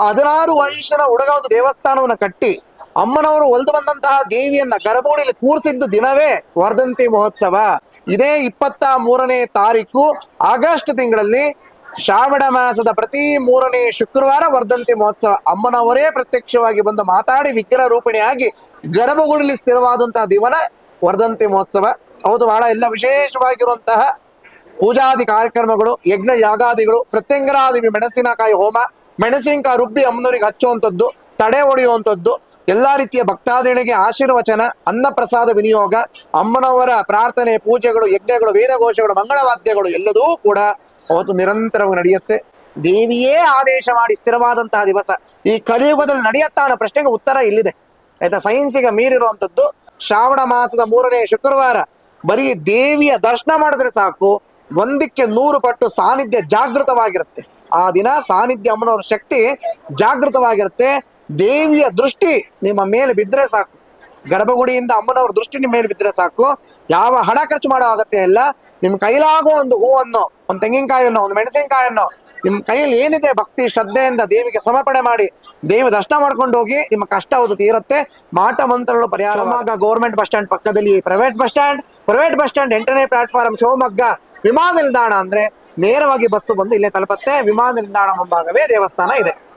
ಹದಿನಾರು ವಯಸ್ಸಿನ ಹುಡುಗ ಒಂದು ದೇವಸ್ಥಾನವನ್ನು ಕಟ್ಟಿ ಅಮ್ಮನವರು ಒಲ್ದು ಬಂದಂತಹ ದೇವಿಯನ್ನ ಗರ್ಭಗುಡಿಯಲ್ಲಿ ಕೂರಿಸಿದ್ದು ದಿನವೇ ವರ್ಧಂತಿ ಮಹೋತ್ಸವ. ಇದೇ ಇಪ್ಪತ್ತ ಮೂರನೇ ತಾರೀಕು ಆಗಸ್ಟ್ ತಿಂಗಳಲ್ಲಿ ಶ್ರಾವಣ ಮಾಸದ ಪ್ರತಿ ಮೂರನೇ ಶುಕ್ರವಾರ ವರ್ಧಂತಿ ಮಹೋತ್ಸವ. ಅಮ್ಮನವರೇ ಪ್ರತ್ಯಕ್ಷವಾಗಿ ಬಂದು ಮಾತಾಡಿ ವಿಗ್ರಹ ರೂಪಿಣಿಯಾಗಿ ಗರ್ಭಗುಡಿಲಿ ಸ್ಥಿರವಾದಂತಹ ದಿವನ ವರ್ಧಂತಿ ಮಹೋತ್ಸವ. ಹೌದು, ಬಹಳ ಎಲ್ಲ ವಿಶೇಷವಾಗಿರುವಂತಹ ಪೂಜಾದಿ ಕಾರ್ಯಕ್ರಮಗಳು ಯಜ್ಞ ಯಾಗಾದಿಗಳು ಪ್ರತ್ಯಂಗರಾದಿ ಮೆಣಸಿನಕಾಯಿ ಹೋಮ ಮೆಣಸಿನಕಾಯಿ ರುಬ್ಬಿ ಅಮ್ಮನವರಿಗೆ ಹಚ್ಚುವಂಥದ್ದು, ತಡೆ ಹೊಡೆಯುವಂಥದ್ದು, ಎಲ್ಲಾ ರೀತಿಯ ಭಕ್ತಾದಿಗಳಿಗೆ ಆಶೀರ್ವಚನ ಅನ್ನ ಪ್ರಸಾದ ವಿನಿಯೋಗ, ಅಮ್ಮನವರ ಪ್ರಾರ್ಥನೆ, ಪೂಜೆಗಳು, ಯಜ್ಞಗಳು ವೇದಘೋಷಗಳು ಮಂಗಳವಾದ್ಯಗಳು ಎಲ್ಲದೂ ಕೂಡ ಅವತ್ತು ನಿರಂತರವಾಗಿ ನಡೆಯುತ್ತೆ. ದೇವಿಯೇ ಆದೇಶ ಮಾಡಿ ಸ್ಥಿರವಾದಂತಹ ದಿವಸ. ಈ ಕಲಿಯುಗದಲ್ಲಿ ನಡೆಯುತ್ತಾ ಅನ್ನೋ ಪ್ರಶ್ನೆಗೆ ಉತ್ತರ ಇಲ್ಲಿದೆ. ಆಯ್ತಾ, ಸೈನ್ಸಿಗೆ ಮೀರಿರುವಂಥದ್ದು, ಶ್ರಾವಣ ಮಾಸದ ಮೂರನೇ ಶುಕ್ರವಾರ. ಬರೀ ದೇವಿಯ ದರ್ಶನ ಮಾಡಿದ್ರೆ ಸಾಕು, ಒಂದಕ್ಕೆ ನೂರು ಪಟ್ಟು ಸಾನ್ನಿಧ್ಯ ಜಾಗೃತವಾಗಿರುತ್ತೆ. ಆ ದಿನ ಸಾನ್ನಿಧ್ಯ ಅಮ್ಮನವರ ಶಕ್ತಿ ಜಾಗೃತವಾಗಿರುತ್ತೆ. ದೇವಿಯ ದೃಷ್ಟಿ ನಿಮ್ಮ ಮೇಲೆ ಬಿದ್ದರೆ ಸಾಕು. ಗರ್ಭಗುಡಿಯಿಂದ ಅಮ್ಮನವರ ದೃಷ್ಟಿ ನಿಮ್ಮ ಮೇಲೆ ಬಿದ್ದರೆ ಸಾಕು. ಯಾವ ಹಣ ಖರ್ಚು ಮಾಡೋ ಅಗತ್ಯ ಇಲ್ಲ. ನಿಮ್ಮ ಕೈಲಾಗೋ ಒಂದು ಹೂವನ್ನು ಒಂದು ತೆಂಗಿನಕಾಯನ್ನು ಒಂದು ಮೆಣಸಿನಕಾಯನ್ನು ನಿಮ್ಮ ಕೈಯಲ್ಲಿ ಏನಿದೆ ಭಕ್ತಿ ಶ್ರದ್ಧೆಯಿಂದ ದೇವಿಗೆ ಸಮರ್ಪಣೆ ಮಾಡಿ ದೇವಿ ದರ್ಶನ ಮಾಡ್ಕೊಂಡು ಹೋಗಿ ನಿಮ್ಮ ಕಷ್ಟ ಹೌದು ತೀರುತ್ತೆ. ಮಾಟ ಮಂತ್ರಗಳು ಪರಿಹಾರ ಶಿವಮೊಗ್ಗ ಗೌರ್ಮೆಂಟ್ ಬಸ್ ಸ್ಟ್ಯಾಂಡ್ ಪಕ್ಕದಲ್ಲಿ private bus stand private bus stand ಎಂಟನೇ ಪ್ಲಾಟ್ಫಾರ್ಮ್ ಶಿವಮೊಗ್ಗ ವಿಮಾನ ನಿಲ್ದಾಣ ಅಂದ್ರೆ ನೇರವಾಗಿ ಬಸ್ಸು ಬಂದು ಇಲ್ಲೇ ತಲುಪತ್ತೆ. ವಿಮಾನ ನಿಲ್ದಾಣ ಮುಂಭಾಗವೇ ದೇವಸ್ಥಾನ ಇದೆ.